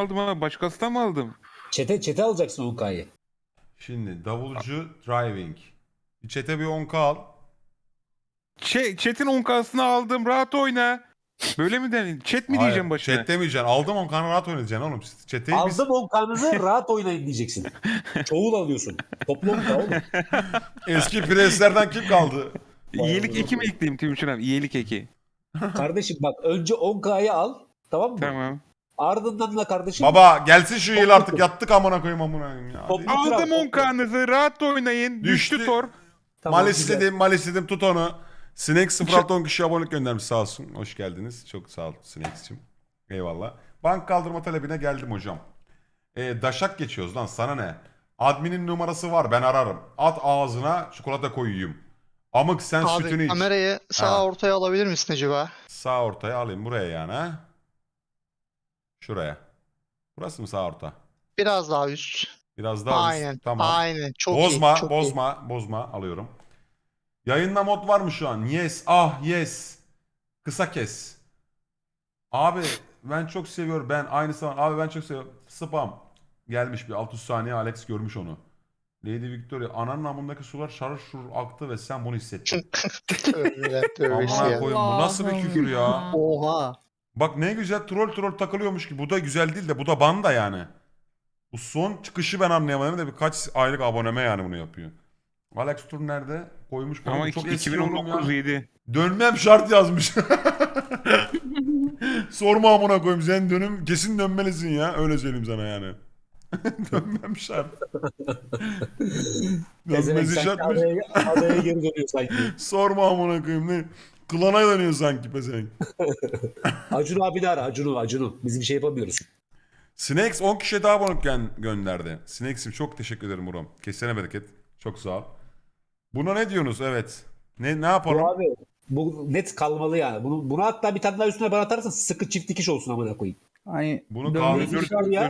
aldım ha. Başkasından mı aldım? Çete çete alacaksın 10K'yı. Şimdi davulcu driving. Bir Çete bir 10k al. Şey, chat'in 10K'sını aldım. Rahat oyna. Böyle mi denir? Chat mi Hayır, diyeceğim başına? Chat demeyeceksin. Aldım 10k'nı rahat oynayacaksın oğlum. Çeteyi biz... Aldım 10K'nızı rahat oynayın diyeceksin. Çoğul alıyorsun. Toplu 10K oğlum. Eski preslerden kim kaldı? İyilik eki mi ekleyeyim Timuçin abi? İyilik eki. Kardeşim bak önce 10K'yı al. Tamam mı? Tamam. Ardından da kardeşim Baba gelsin şu yıl artık yattık amına koyayım amına koyayım ya. Toplu- Hadi. Aldım 10K'nızı. Rahat oynayın. Düştü, Düştü. tor. Tamam, Malis güzel. dedim, Malis dedim tut onu. Snake 0610 kişi abonelik göndermiş sağ olsun. Hoş geldiniz. Çok sağ ol Snakes'cim. Eyvallah. Bank kaldırma talebine geldim hocam. E, daşak geçiyoruz lan sana ne? Adminin numarası var ben ararım. At ağzına çikolata koyayım. Amık sen sütünü Abi iç. kamerayı sağ Ha. ortaya alabilir misin acaba? Sağ ortaya alayım buraya yani ha. Şuraya. Burası mı sağ orta? Biraz daha üst. Biraz daha üst. Aynen. Tamam. Aynen. Çok bozma, iyi. Çok iyi. bozma, bozma alıyorum. Yayında mod var mı şu an? Yes. Ah yes. Kısa kes. Abi ben çok seviyorum. Ben aynı zaman abi ben çok seviyorum. Spam. Gelmiş bir 600 saniye Alex görmüş onu. Lady Victoria ananın amındaki sular şarır şurur aktı ve sen bunu hissettin. Amına ya. koyayım bu nasıl bir küfür ya? Oha. Bak ne güzel troll troll takılıyormuş ki. Bu da güzel değil de bu da banda yani. Bu son çıkışı ben anlayamadım da birkaç aylık aboneme yani bunu yapıyor. Alex Tur nerede? Koymuş bunu. Ama Bu çok iki- eski oğlum 2019 ya. 7. Dönmem şart yazmış. Sorma amına koyayım. Sen dönüm kesin dönmelisin ya. Öyle söyleyeyim sana yani. Dönmem şart. Dönmesi sanki şartmış. adaya, adaya geri dönüyor sanki. Sorma amına koyayım ne? Klana dönüyor sanki pezevenk. Acun abi de ara Acun'u Acun'u. Biz bir şey yapamıyoruz. Snakes 10 kişiye daha abonelik gön- gönderdi. Snakes'im çok teşekkür ederim Muram. Kesene bereket. Çok sağ ol. Buna ne diyorsunuz? Evet. Ne ne yapalım? Bu abi bu net kalmalı yani. Bunu, bunu hatta bir tane daha üstüne bana atarsan sıkı çift dikiş olsun amına koyayım. Hani Bunu dönmeyi- kahve Özür,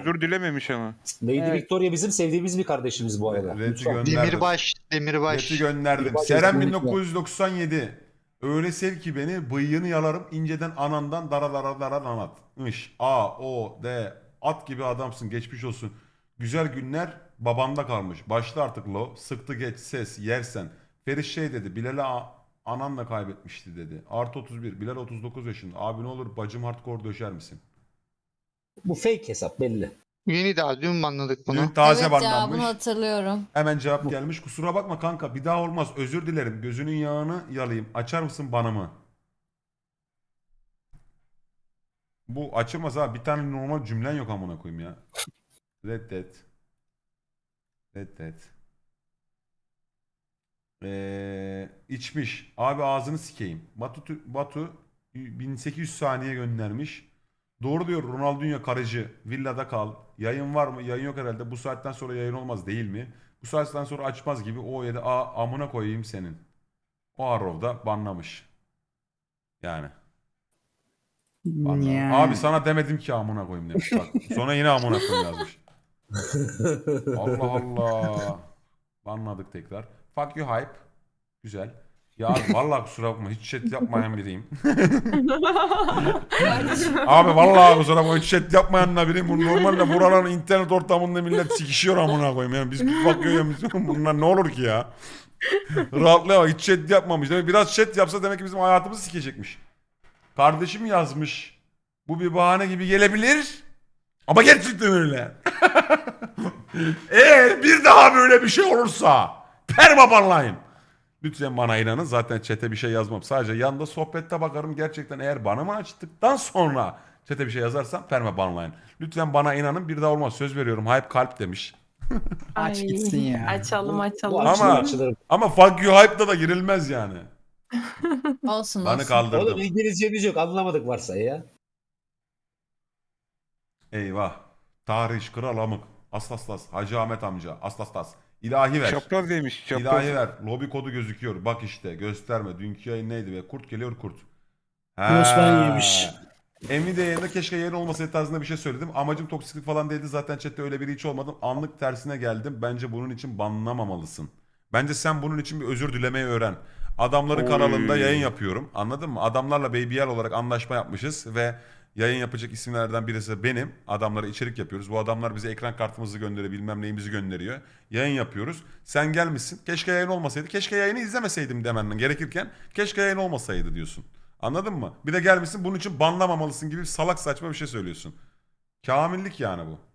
özür dilememiş ama. Lady Evet. Victoria bizim sevdiğimiz bir kardeşimiz bu arada. Red'i Lütfen. gönderdim. Demirbaş. Demirbaş. Red'i gönderdim. Demirbaş Seren kesinlikle. 1997. Öyle sev ki beni bıyığını yalarım inceden anandan dara dara anat. Iş. A, O, D. At gibi adamsın geçmiş olsun. Güzel günler babanda kalmış. Başla artık lo. Sıktı geç ses yersen. Feriş şey dedi. Bilal'i a- ananla kaybetmişti dedi. Artı 31. Bilal 39 yaşında. Abi ne olur bacım hardcore döşer misin? Bu fake hesap belli. Yeni daha dün mü anladık bunu? Dün taze evet ya banlanmış. bunu hatırlıyorum. Hemen cevap gelmiş. Kusura bakma kanka bir daha olmaz. Özür dilerim. Gözünün yağını yalayayım. Açar mısın bana mı? Bu açılmaz ha. Bir tane normal cümlen yok amına koyayım ya. Reddet. Reddet. Ee, içmiş. Abi ağzını sikeyim. Batu, Batu 1800 saniye göndermiş. Doğru diyor Ronaldinho karıcı. Villada kal. Yayın var mı? Yayın yok herhalde. Bu saatten sonra yayın olmaz değil mi? Bu saatten sonra açmaz gibi. O ya da a amına koyayım senin. O Arrow'da banlamış. Yani. banlamış. Yani. Abi sana demedim ki amına koyayım demiş. Bak, sonra yine amına koyayım yazmış. Allah Allah. Banladık tekrar. Fuck you hype. Güzel. Ya vallahi kusura bakma hiç chat yapmayan biriyim. abi vallahi kusura bakma hiç chat yapmayan da biriyim. Bu normalde buraların internet ortamında millet sikişiyor amına koyayım. Yani biz bir bakıyoruz bunlar ne olur ki ya. Rahatlaya bak hiç chat yapmamış. Demek biraz chat yapsa demek ki bizim hayatımızı sikecekmiş. Kardeşim yazmış. Bu bir bahane gibi gelebilir. Ama gerçekten öyle. Eğer bir daha böyle bir şey olursa perma banlayın. Lütfen bana inanın zaten çete bir şey yazmam. Sadece yanda sohbette bakarım gerçekten eğer bana mı açtıktan sonra çete bir şey yazarsam perma banlayın. Lütfen bana inanın bir daha olmaz söz veriyorum. Hype kalp demiş. Aç Ay, gitsin ya. Açalım açalım. Ama- açılır. Ama fuck you hype'da da girilmez yani. Olsun Bana olsun. kaldırdım. Oğlum İngilizcemiz yok anlamadık varsa ya. Eyvah. Tarih kral amık. Aslaslas. Hacı Ahmet amca. Aslaslas. İlahi ver. Çapraz demiş. Çapraz. İlahi ver. Lobi kodu gözüküyor. Bak işte gösterme. Dünkü yayın neydi be? Kurt geliyor kurt. Osman yemiş. Nvidia yayında keşke yayın olmasaydı tarzında bir şey söyledim. Amacım toksiklik falan değildi. Zaten chatte öyle biri hiç olmadım. Anlık tersine geldim. Bence bunun için banlamamalısın. Bence sen bunun için bir özür dilemeyi öğren. Adamların Oy. kanalında yayın yapıyorum. Anladın mı? Adamlarla BBL olarak anlaşma yapmışız ve Yayın yapacak isimlerden birisi benim. Adamlara içerik yapıyoruz. Bu adamlar bize ekran kartımızı gönderiyor, bilmem neyimizi gönderiyor. Yayın yapıyoruz. Sen gelmişsin. Keşke yayın olmasaydı. Keşke yayını izlemeseydim demen gerekirken keşke yayın olmasaydı diyorsun. Anladın mı? Bir de gelmişsin bunun için banlamamalısın gibi salak saçma bir şey söylüyorsun. Kamillik yani bu.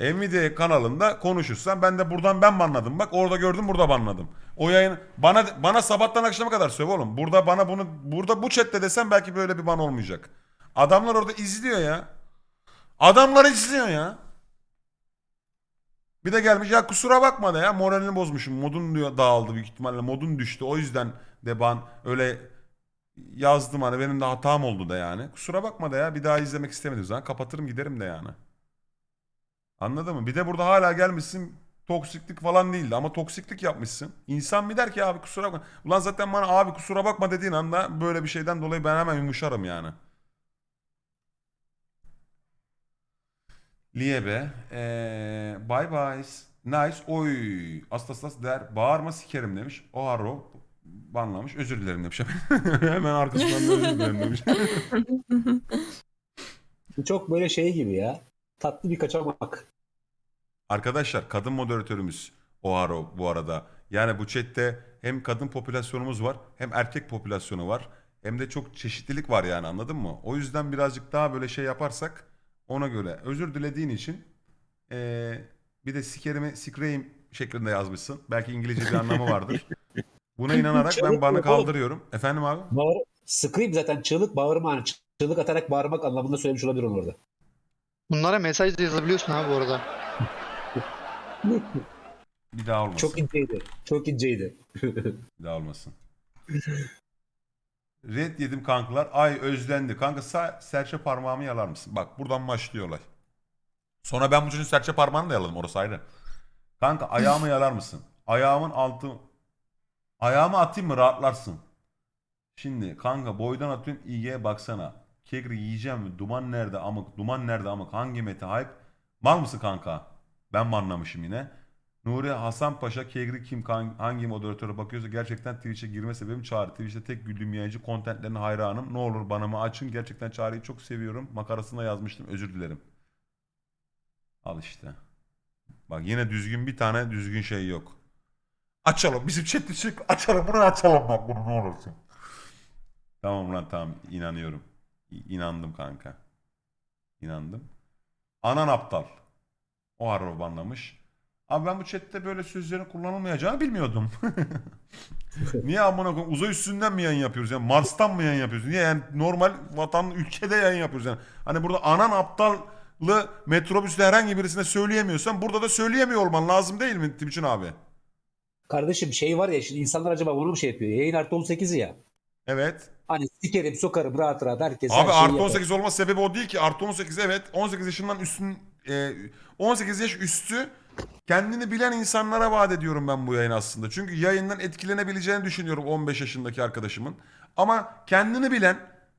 Nvidia kanalında konuşursan ben de buradan ben banladım. Bak orada gördüm burada banladım. O yayın bana bana sabahtan akşama kadar söv oğlum. Burada bana bunu burada bu chatte desem belki böyle bir ban olmayacak. Adamlar orada izliyor ya. Adamlar izliyor ya. Bir de gelmiş ya kusura bakma da ya moralini bozmuşum. Modun diyor dağıldı büyük ihtimalle. Modun düştü. O yüzden de ban öyle yazdım hani benim de hatam oldu da yani. Kusura bakma da ya bir daha izlemek istemedim zaman kapatırım giderim de yani. Anladın mı? Bir de burada hala gelmişsin toksiklik falan değildi ama toksiklik yapmışsın. İnsan bir der ki abi kusura bakma. Ulan zaten bana abi kusura bakma dediğin anda böyle bir şeyden dolayı ben hemen yumuşarım yani. Liebe. Ee, bye bye. Nice. Oy. Astas der. Bağırma sikerim demiş. O haro banlamış. Özür dilerim demiş. hemen arkasından da özür dilerim demiş. Çok böyle şey gibi ya. Tatlı bir kaçamak. Arkadaşlar kadın moderatörümüz Oaro bu arada. Yani bu chatte hem kadın popülasyonumuz var hem erkek popülasyonu var. Hem de çok çeşitlilik var yani anladın mı? O yüzden birazcık daha böyle şey yaparsak ona göre özür dilediğin için eee, bir de sikerimi sikreyim şeklinde yazmışsın. Belki İngilizce bir anlamı vardır. Buna inanarak ben oğlum. kaldırıyorum. Efendim abi? Bağır, scream zaten çığlık bağırma. hani çığlık atarak bağırmak anlamında söylemiş olabilir onu orada. Bunlara mesaj da yazabiliyorsun abi bu arada. Bir daha olmasın. Çok inceydi. Çok inceydi. Bir daha olmasın. Red yedim kankalar. Ay özlendi. Kanka sağ serçe parmağımı yalar mısın? Bak buradan başlıyor olay. Sonra ben bu çocuğun serçe parmağını da yaladım. Orası ayrı. Kanka ayağımı yalar mısın? Ayağımın altı... Ayağımı atayım mı rahatlarsın. Şimdi kanka boydan atıyorum İG'ye baksana. Kegri yiyeceğim mi? Duman nerede amık? Duman nerede amık? Hangi mete hype? Mal mısın kanka? Ben mi anlamışım yine? Nuri Hasan Paşa Kegri kim hangi moderatöre bakıyorsa gerçekten Twitch'e girme sebebim Çağrı. Twitch'te tek güldüğüm yayıncı kontentlerine hayranım. Ne olur bana mı açın. Gerçekten Çağrı'yı çok seviyorum. Makarasında yazmıştım. Özür dilerim. Al işte. Bak yine düzgün bir tane düzgün şey yok. Açalım. Bizim chat'i çık. Açalım. Bunu açalım bak bunu ne olursun. Tamam lan tamam. inanıyorum. İ- İnandım kanka. İnandım. Anan aptal. O harbi banlamış. Abi ben bu chatte böyle sözlerin kullanılmayacağını bilmiyordum. Niye amına koyayım uzay üstünden mi yayın yapıyoruz yani Mars'tan mı yayın yapıyoruz? Niye yani normal vatan ülkede yayın yapıyoruz yani. Hani burada anan aptallı metrobüste herhangi birisine söyleyemiyorsan burada da söyleyemiyor olman lazım değil mi Timuçin abi? Kardeşim şey var ya şimdi insanlar acaba onu mu şey yapıyor? Yayın artı 18'i ya. Evet. Hani sikerim sokarım rahat rahat herkes her Abi şeyi artı yapar. 18 olma sebebi o değil ki. Artı 18 evet 18 yaşından üstün e, 18 yaş üstü kendini bilen insanlara vaat ediyorum ben bu yayın aslında. Çünkü yayından etkilenebileceğini düşünüyorum 15 yaşındaki arkadaşımın. Ama kendini bilen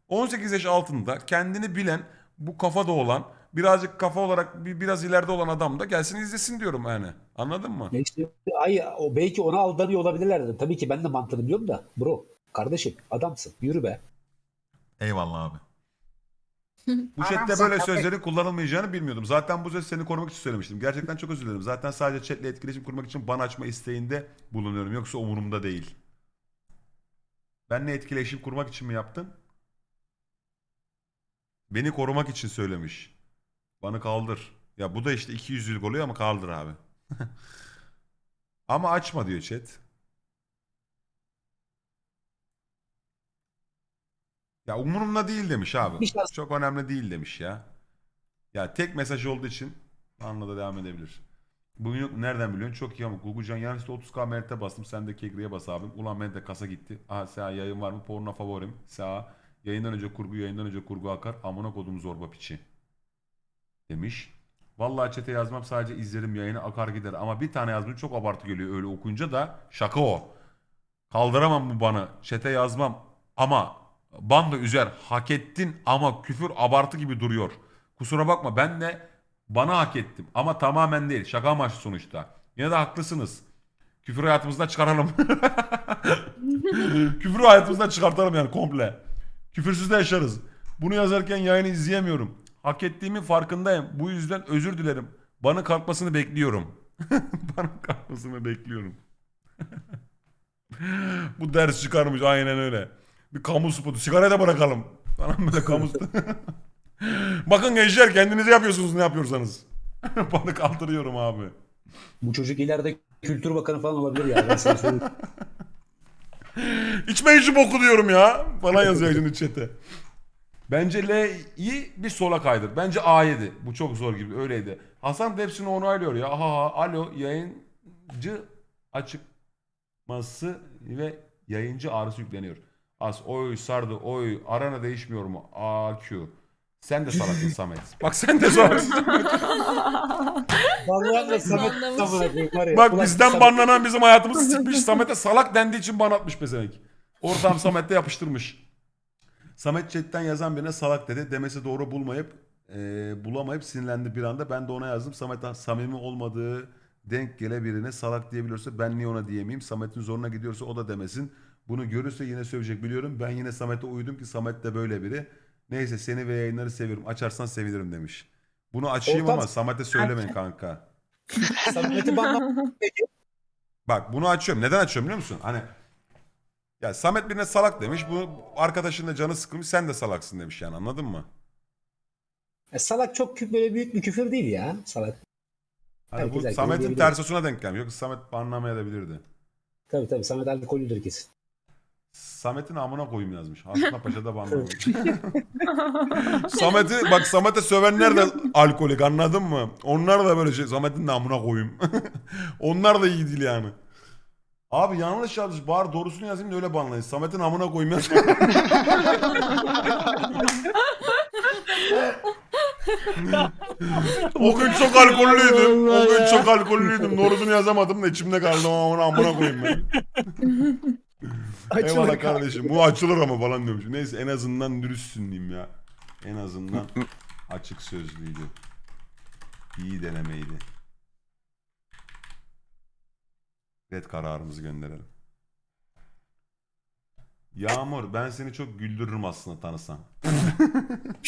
18 yaş altında kendini bilen bu kafada olan birazcık kafa olarak bir, biraz ileride olan adam da gelsin izlesin diyorum yani. Anladın mı? İşte, ay, o belki ona aldanıyor olabilirler dedim. Tabii ki ben de mantığını biliyorum da. Bro kardeşim adamsın yürü be. Eyvallah abi. Bu chatte böyle sözlerin kullanılmayacağını bilmiyordum. Zaten bu söz seni korumak için söylemiştim. Gerçekten çok özür dilerim. Zaten sadece chatle etkileşim kurmak için ban açma isteğinde bulunuyorum. Yoksa umurumda değil. Benle etkileşim kurmak için mi yaptın? Beni korumak için söylemiş. Banı kaldır. Ya bu da işte 200'lük oluyor ama kaldır abi. ama açma diyor chat. Ya umurumda değil demiş abi. Şans- Çok önemli değil demiş ya. Ya tek mesaj olduğu için anla da devam edebilir. Bugün yok nereden biliyorsun? Çok iyi ama Gugucan yanlışlıkla 30k merete bastım. Sen de kegriye bas abim. Ulan ben de kasa gitti. Aha Seha yayın var mı? Porno favorim. Seha yayından önce kurgu yayından önce kurgu akar. Amına kodum zorba piçi. Demiş. Vallahi çete yazmam sadece izlerim yayını akar gider. Ama bir tane yazmış çok abartı geliyor öyle okuyunca da şaka o. Kaldıramam bu banı. Çete yazmam ama ban da üzer. Hak ettin ama küfür abartı gibi duruyor. Kusura bakma ben de bana hak ettim. Ama tamamen değil. Şaka amaçlı sonuçta. Yine de haklısınız. Küfür hayatımızdan çıkaralım. Küfürü hayatımızdan çıkartalım yani komple. Küfürsüz de yaşarız. Bunu yazarken yayını izleyemiyorum. Hak ettiğimin farkındayım. Bu yüzden özür dilerim. Bana kalkmasını bekliyorum. Bana kalkmasını bekliyorum. Bu ders çıkarmış aynen öyle. Bir kamu spotu. Sigarayı da bırakalım. Falan böyle kamu Bakın gençler kendinize yapıyorsunuz ne yapıyorsanız. Bana kaldırıyorum abi. Bu çocuk ileride Kültür Bakanı falan olabilir ya. Ben sana söyleyeyim. İçme içi boku diyorum ya. Falan yazıyor şimdi chat'e. Bence L'yi bir sola kaydır. Bence A7. Bu çok zor gibi. Öyleydi. Hasan da hepsini onaylıyor ya. Aha, aha. Alo yayıncı açıkması ve yayıncı ağrısı yükleniyor. As oy sardı oy arana değişmiyor mu? AQ. Sen de salaksın Samet. Bak sen de salaksın. Vallahi da Samet var ya. Bak Ulan bizden Samet- banlanan bizim hayatımızı sıkmış. Samet'e salak dendiği için ban atmış pezevenk. Oradan Samet'te yapıştırmış. Samet chatten yazan birine salak dedi. Demesi doğru bulmayıp e, bulamayıp sinirlendi bir anda. Ben de ona yazdım. Samet samimi olmadığı denk gele birine salak diyebiliyorsa ben niye ona diyemeyeyim. Samet'in zoruna gidiyorsa o da demesin. Bunu görürse yine sövecek biliyorum. Ben yine Samet'e uydum ki Samet de böyle biri. Neyse seni ve yayınları seviyorum. Açarsan sevinirim demiş. Bunu açayım Ortam- ama Samet'e söylemeyin kanka. Samet'i banlamak Bak bunu açıyorum. Neden açıyorum biliyor musun? Hani ya Samet birine salak demiş. Bu arkadaşın da canı sıkılmış. Sen de salaksın demiş yani anladın mı? E, salak çok kü- böyle büyük bir küfür değil ya. Salak. Hani Herkes bu Samet'in diyebilir. tersosuna denk gelmiş. Yoksa Samet banlamayabilirdi. Tabii tabii Samet alkollüdür kesin. Samet'in amına koyayım yazmış. Aslında Paşa da banlamış. Samet'i bak Samet'e sövenler de alkolik anladın mı? Onlar da böyle şey. Samet'in de amına koyayım. Onlar da iyi değil yani. Abi yanlış yazmış. Bari doğrusunu yazayım da öyle banlayın. Samet'in amına koyayım yazmış. o gün çok alkollüydüm. O gün çok alkollüydüm. Doğrusunu yazamadım da içimde kaldı. Amına amına koyayım ben. Eyvallah kardeşim. Bu açılır ama falan diyormuş. Neyse en azından dürüstsün diyeyim ya. En azından açık sözlüydü. İyi denemeydi. Red kararımızı gönderelim. Yağmur ben seni çok güldürürüm aslında tanısam.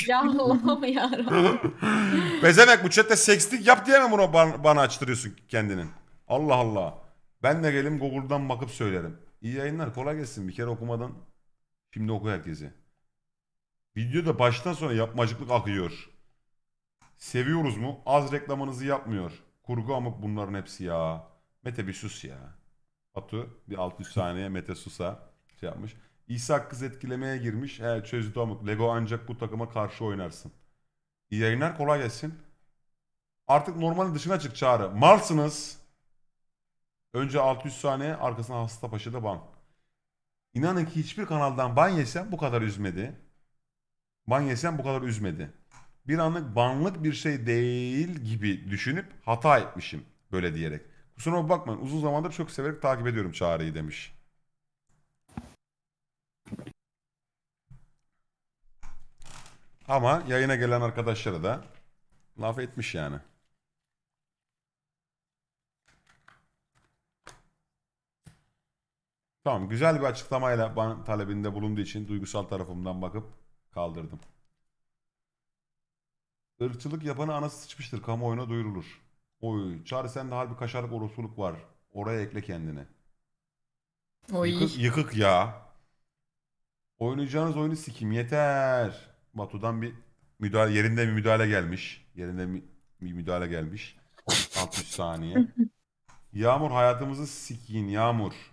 Ya Allah'ım yarabbim. Bezemek bu chatte sekslik yap diye mi bunu bana, bana açtırıyorsun kendinin? Allah Allah. Ben de gelim Google'dan bakıp söylerim. İyi yayınlar kolay gelsin. Bir kere okumadan şimdi oku herkesi. Videoda baştan sona yapmacıklık akıyor. Seviyoruz mu? Az reklamınızı yapmıyor. Kurgu amık bunların hepsi ya. Mete bir sus ya. Batu bir 600 saniye Mete susa şey yapmış. İsa kız etkilemeye girmiş. He çözdü amık. Lego ancak bu takıma karşı oynarsın. İyi yayınlar kolay gelsin. Artık normalin dışına çık çağrı. Malsınız. Önce 600 saniye arkasına hasta paşa da ban. İnanın ki hiçbir kanaldan ban yesem bu kadar üzmedi. Ban yesem bu kadar üzmedi. Bir anlık banlık bir şey değil gibi düşünüp hata etmişim böyle diyerek. Kusura bakmayın uzun zamandır çok severek takip ediyorum çağrıyı demiş. Ama yayına gelen arkadaşlara da laf etmiş yani. Tamam güzel bir açıklamayla ban talebinde bulunduğu için duygusal tarafımdan bakıp kaldırdım. Irkçılık yapanı anası sıçmıştır. Kamuoyuna duyurulur. Oy. Çağrı sende harbi kaşarlık orospuluk var. Oraya ekle kendini. Oy. Yıkık, yıkık ya. Oynayacağınız oyunu sikim yeter. Batu'dan bir müdahale yerinde bir müdahale gelmiş. Yerinde bir, bir müdahale gelmiş. 60 saniye. Yağmur hayatımızı sikin Yağmur.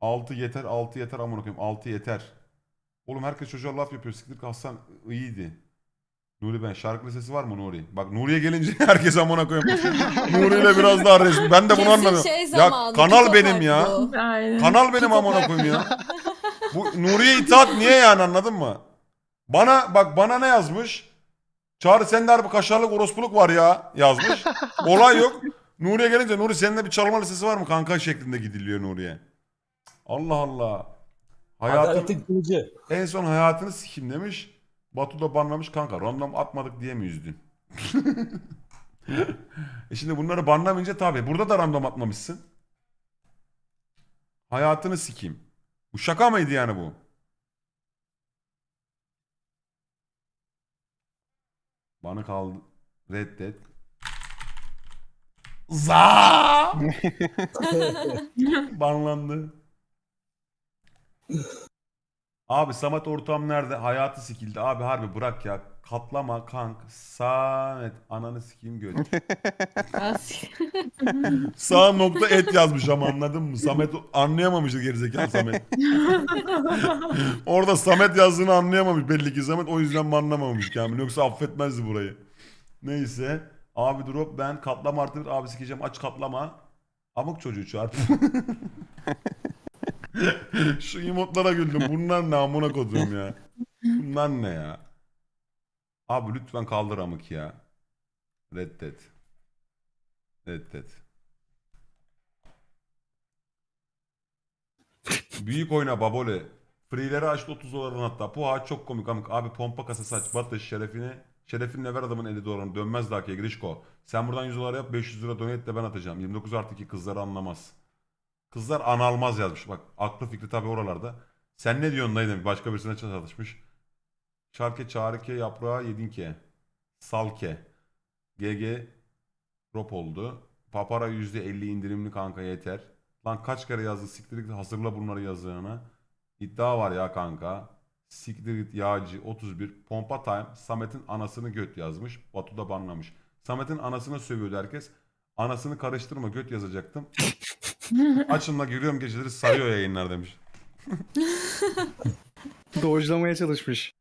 6 yeter 6 yeter amına koyayım 6 yeter. Oğlum herkes çocuğa laf yapıyor. Siktir Hasan iyiydi. Nuri ben şarkı listesi var mı Nuri? Bak Nuri'ye gelince herkes amına koyayım. Nuri ile biraz daha resmi. Ben de bunu Kesin anlamıyorum. şey ya zamanı, kanal benim ya. bu. Aynen. Kanal benim amına koyayım ya. Bu Nuriye itaat niye yani anladın mı? Bana bak bana ne yazmış? Çağrı sende harbi kaşarlık orospuluk var ya yazmış. Olay yok. Nuriye gelince Nuri senin de bir çalma listesi var mı kanka şeklinde gidiliyor Nuriye. Allah Allah. Hayatın, kılıcı. en son hayatını sikim demiş. Batu da banlamış kanka. Random atmadık diye mi üzdün? e şimdi bunları banlamayınca tabii. Burada da random atmamışsın. Hayatını sikeyim. Bu şaka mıydı yani bu? Bana kaldı. Reddet. Za! Banlandı. Abi Samet ortam nerede? Hayatı sikildi. Abi harbi bırak ya. Katlama kank. Samet. Ananı sikeyim. As- Sağ nokta et yazmış ama anladın mı? Samet anlayamamıştı gerizekalı Samet. Orada Samet yazdığını anlayamamış belli ki Samet. O yüzden anlamamış Kamil. Yoksa affetmezdi burayı. Neyse. Abi drop ben katlama artı bir abi sikeceğim aç katlama. Amık çocuğu çağır. Şu emotlara güldüm. Bunlar ne amına kodum ya. Bunlar ne ya. Abi lütfen kaldır amık ya. Reddet. Reddet. Büyük oyna babole. Free'leri açtı 30 doların hatta. Ağaç çok komik amık. Abi pompa kasası aç. Batış şerefine. Şerefinle ver adamın 50 dolarını. Dönmez daha ki Grişko. Sen buradan 100 dolar yap 500 lira donate de ben atacağım. 29 artı 2 kızları anlamaz. Kızlar analmaz yazmış. Bak aklı fikri tabi oralarda. Sen ne diyorsun dayı demiş. Başka birisine çalışmış. Şarke çağrıke yaprağı yedinke. Salke. GG drop oldu. Papara %50 indirimli kanka yeter. Lan kaç kere yazdı siktir git hazırla bunları yazdığına. İddia var ya kanka. Siktir git yağcı 31. Pompa time Samet'in anasını göt yazmış. Batu da banlamış. Samet'in anasını sövüyordu herkes. Anasını karıştırma göt yazacaktım. Açınla giriyorum geceleri sarıyor yayınlar demiş. Dojlamaya çalışmış.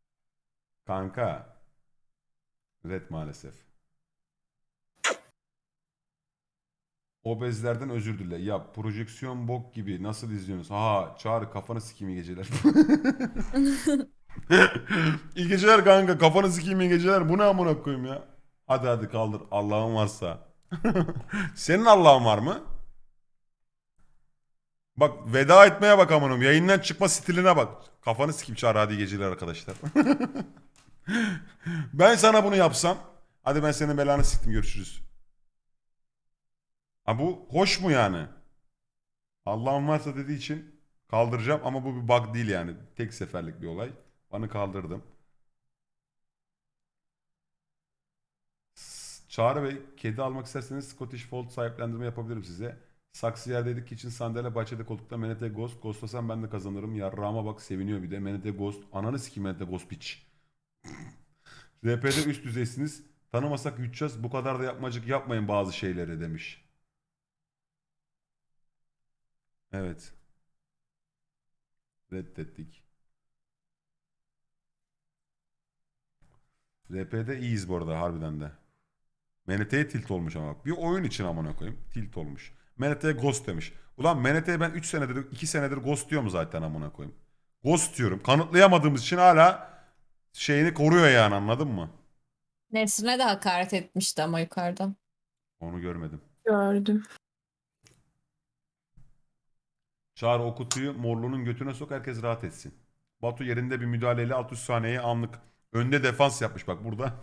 Kanka. Red maalesef. Obezlerden özür dile. Ya projeksiyon bok gibi nasıl izliyorsunuz? Ha çağır kafanı sikeyim iyi geceler. iyi geceler kanka kafanı sikeyim iyi geceler. Bu ne amına koyayım ya? Hadi hadi kaldır Allah'ın varsa. Senin Allah'ın var mı? Bak veda etmeye bak amanım. Yayından çıkma stiline bak. Kafanı sikeyim çağır hadi geceler arkadaşlar. ben sana bunu yapsam. Hadi ben senin belanı siktim görüşürüz. Ha bu hoş mu yani? Allah'ın varsa dediği için kaldıracağım ama bu bir bug değil yani. Tek seferlik bir olay. Bana kaldırdım. Çağrı Bey, kedi almak isterseniz Scottish Fold sahiplendirme yapabilirim size. Saksı yerdeydik için sandalye bahçede koltukta Menete Ghost. Ghostlasam ben de kazanırım. Yarrağıma bak seviniyor bir de. Menete Ghost. Ananı sikeyim Menete Ghost piç. RP'de üst düzeysiniz. Tanımasak yutacağız. Bu kadar da yapmacık yapmayın bazı şeyleri demiş. Evet. Reddettik. RP'de iyiyiz bu arada harbiden de. MNT'ye tilt olmuş ama bak. Bir oyun için amına koyayım. Tilt olmuş. MNT'ye Ghost demiş. Ulan MNT'ye ben 3 senedir 2 senedir Ghost diyorum zaten amına koyayım. Ghost diyorum. Kanıtlayamadığımız için hala şeyini koruyor yani anladın mı? Nesrine de hakaret etmişti ama yukarıdan. Onu görmedim. Gördüm. Çağrı o kutuyu morluğunun götüne sok herkes rahat etsin. Batu yerinde bir müdahaleyle 600 saniyeye anlık. Önde defans yapmış bak burada.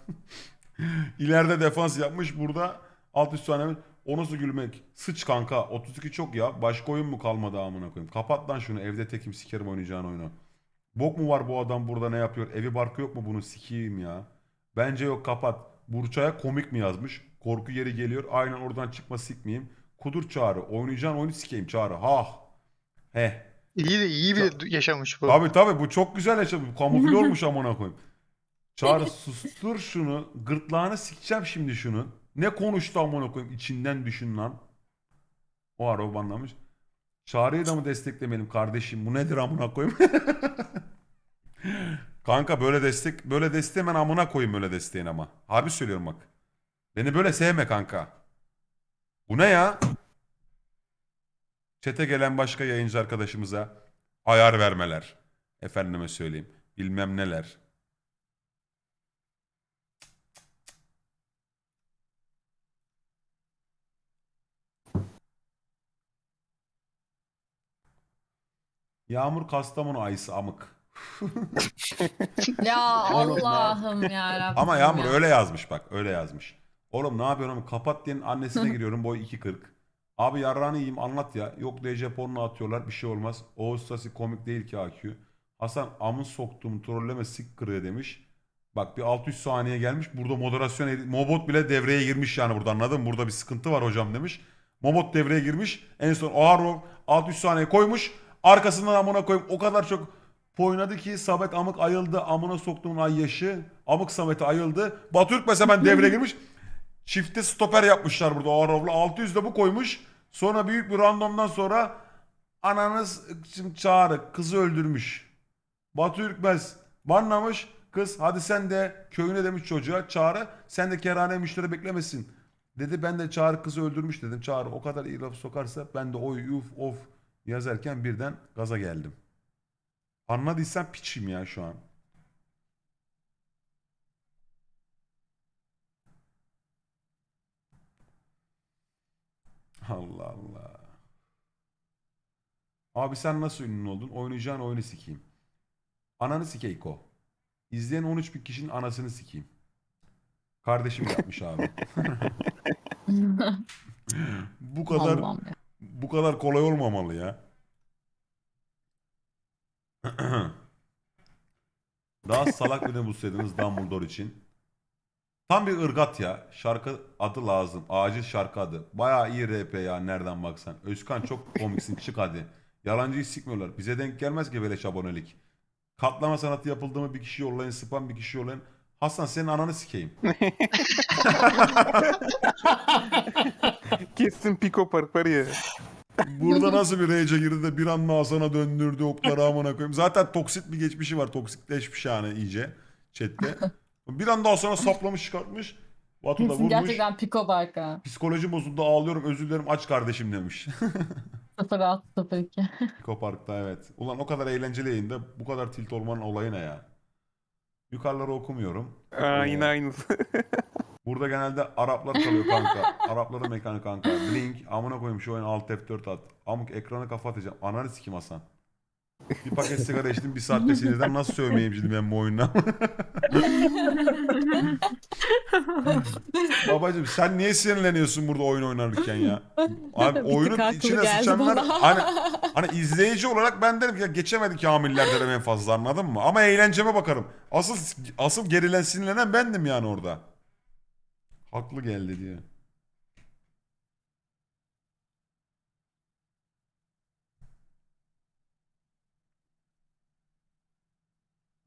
İleride defans yapmış burada 600 saniye. O nasıl gülmek? Sıç kanka. 32 çok ya. Başka oyun mu kalmadı amına koyayım? Kapat lan şunu. Evde tekim sikerim oynayacağın oyunu. Bok mu var bu adam burada ne yapıyor? Evi barkı yok mu bunu sikeyim ya. Bence yok kapat. Burçaya komik mi yazmış? Korku yeri geliyor. Aynen oradan çıkma sikmeyeyim. Kudur çağrı. Oynayacağın oyunu sikeyim çağrı. Ha. Heh. İyi de iyi bir yaşamış bu. Tabii tabii bu çok güzel yaşadı. Bu kamufle olmuş amına koyayım. Çağrı sustur şunu. Gırtlağını sikeceğim şimdi şunu. Ne konuştu amına koyayım? İçinden düşün lan. O ara o banlamış. Çağrı'yı da mı desteklemeyelim kardeşim? Bu nedir amına koyayım? Kanka böyle destek böyle desteği ben amına koyayım böyle desteğin ama. Harbi söylüyorum bak. Beni böyle sevme kanka. Bu ne ya? Çete gelen başka yayıncı arkadaşımıza ayar vermeler. Efendime söyleyeyim. Bilmem neler. Yağmur Kastamonu ayısı amık. Ya Allah'ım ya Ama Yağmur öyle yazmış bak öyle yazmış. Oğlum ne yapıyorum kapat diyenin annesine giriyorum boy 2.40. Abi yarrağını yiyeyim anlat ya. Yok DC porno atıyorlar bir şey olmaz. Oğuz Sasi komik değil ki AQ. Hasan amın soktuğum trolleme sik kırıyor demiş. Bak bir 600 saniye gelmiş. Burada moderasyon ed- Mobot bile devreye girmiş yani burada anladın mı? Burada bir sıkıntı var hocam demiş. Mobot devreye girmiş. En son Oharro 600 saniye koymuş. Arkasından amına koyayım o kadar çok oynadı ki Samet Amık ayıldı. Amına soktuğun ay yaşı. Amık Samet'e ayıldı. Batürk mesela ben devreye girmiş. Çifte stoper yapmışlar burada Oharro'la. 600 de bu koymuş. Sonra büyük bir randomdan sonra ananız şimdi çağrı kızı öldürmüş. Batu Ürkmez banlamış. Kız hadi sen de köyüne demiş çocuğa Çağrı sen de kerhane müşteri beklemesin. Dedi ben de Çağrı kızı öldürmüş dedim. Çağrı o kadar iyi laf sokarsa ben de oy uf of yazarken birden gaza geldim. Anladıysan piçim ya şu an. Allah Allah. Abi sen nasıl ünlü oldun? Oynayacağın oyunu sikeyim. Ananı sikeyko. İzleyen 13 bin kişinin anasını sikeyim. Kardeşim yapmış abi. bu kadar Allah'ım ya. Bu kadar kolay olmamalı ya. Daha salak birini bulsaydınız Dumbledore için. Tam bir ırgat ya. Şarkı adı lazım. Acil şarkı adı. Bayağı iyi RP ya nereden baksan. Özkan çok komiksin çık hadi. Yalancıyı sikmiyorlar. Bize denk gelmez ki beleş abonelik. Katlama sanatı yapıldığımı bir kişi yollayın. Spam bir kişi yollayın. Hasan senin ananı sikeyim. Kessin piko park ya. Burada nasıl bir rage'e girdi de bir anda Hasan'a döndürdü okları amına koyayım. Zaten toksit bir geçmişi var. Toksikleşmiş yani iyice chatte. Bir anda Hasan'a saplamış çıkartmış. Batu da Kesin vurmuş. gerçekten Piko Barka. Psikoloji bozuldu ağlıyorum özür dilerim aç kardeşim demiş. 0602. Piko Park'ta evet. Ulan o kadar eğlenceli yayında bu kadar tilt olmanın olayı ne ya? Yukarıları okumuyorum. Aa, yine Ee, aynısı. Burada genelde Araplar kalıyor kanka. Arapların mekanı kanka. Blink amına koyayım şu oyun alt F4 at. Amık ekranı kafa atacağım. Ananı sikim Hasan. Bir paket sigara içtim bir saatte sinirden nasıl sövmeyeyim şimdi ben bu oyundan. Babacım sen niye sinirleniyorsun burada oyun oynarken ya? Abi Bir tık oyunun haklı içine geldi sıçanlar bana. hani, hani izleyici olarak ben derim ki ya geçemedi kamiller derim en fazla anladın mı? Ama eğlenceme bakarım. Asıl asıl gerilen sinirlenen bendim yani orada. Haklı geldi diye.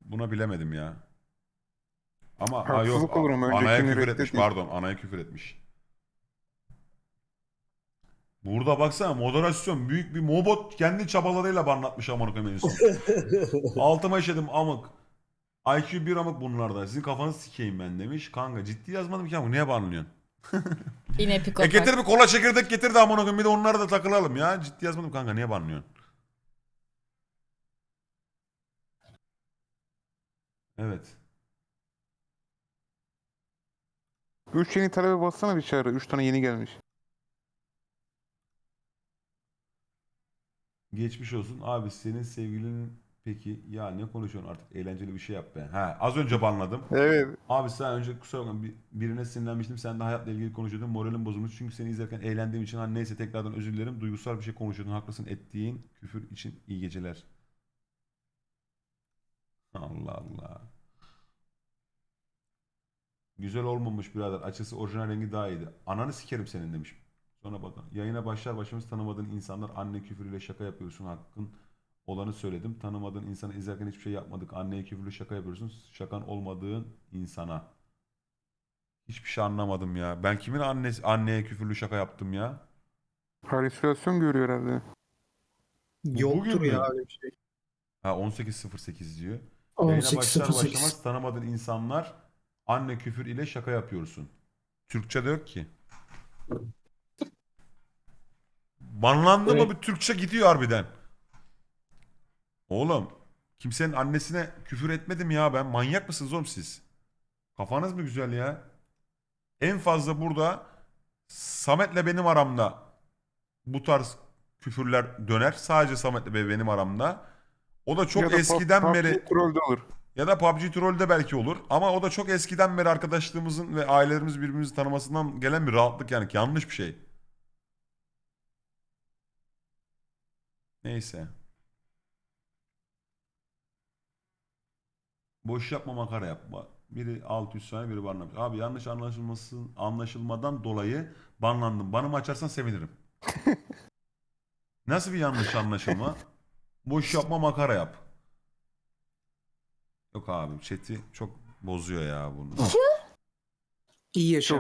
Buna bilemedim ya. Ama ha yok Haksızlık olur ama anaya küfür etmiş reddetmiş. pardon anaya küfür etmiş. Burada baksana moderasyon büyük bir mobot kendi çabalarıyla banlatmış amına koyayım en son. Altıma işedim amık. IQ 1 amık bunlarda. Sizin kafanızı sikeyim ben demiş. Kanka ciddi yazmadım ki ama niye banlıyorsun? Yine Piko E getir bir kola çekirdek getir de amına koyayım bir de onlara da takılalım ya. Ciddi yazmadım kanka niye banlıyorsun? Evet. Üç yeni talebe bassana bir çağrı. Üç tane yeni gelmiş. Geçmiş olsun. Abi senin sevgilinin peki ya ne konuşuyorsun artık eğlenceli bir şey yap be. Ha az önce banladım. Evet. Abi sen önce kusura bakma bir- birine sinirlenmiştim. Sen de hayatla ilgili konuşuyordun. Moralim bozulmuş. Çünkü seni izlerken eğlendiğim için hani neyse tekrardan özür dilerim. Duygusal bir şey konuşuyordun. Haklısın ettiğin küfür için iyi geceler. Allah Allah. Güzel olmamış birader. Açısı orijinal rengi daha iyiydi. Ananı sikerim senin demiş. Sonra bakın. Yayına başlar başlamaz tanımadığın insanlar anne küfürüyle şaka yapıyorsun. Hakkın olanı söyledim. Tanımadığın insanı izlerken hiçbir şey yapmadık. Anneye küfürlü şaka yapıyorsun. Şakan olmadığın insana. Hiçbir şey anlamadım ya. Ben kimin annesi, anneye küfürlü şaka yaptım ya? Halüsinasyon görüyor herhalde. Yoktur Bugün ya mü? öyle bir şey. Ha 18.08 diyor. Yayına başlar 18.08. başlamaz tanımadığın insanlar anne küfür ile şaka yapıyorsun. Türkçe de yok ki. Banlandı mı Evet. bir Türkçe gidiyor harbiden. Oğlum kimsenin annesine küfür etmedim ya ben. Manyak mısınız oğlum siz? Kafanız mı güzel ya? En fazla burada Samet'le benim aramda bu tarz küfürler döner. Sadece Samet'le be- benim aramda. O da çok Ya da eskiden beri Troll'de olur. Ya da PUBG Troll'de belki olur. Ama o da çok eskiden beri arkadaşlığımızın ve ailelerimiz birbirimizi tanımasından gelen bir rahatlık yani yanlış bir şey. Neyse. Boş yapma makara yapma. Biri 600 saniye biri banlamış. Abi yanlış anlaşılmasın, anlaşılmadan dolayı banlandım. Banımı açarsan sevinirim. Nasıl bir yanlış anlaşılma? Boş yapma makara yap. Yok abim chat'i çok bozuyor ya bunu. İyi yaşa. Çok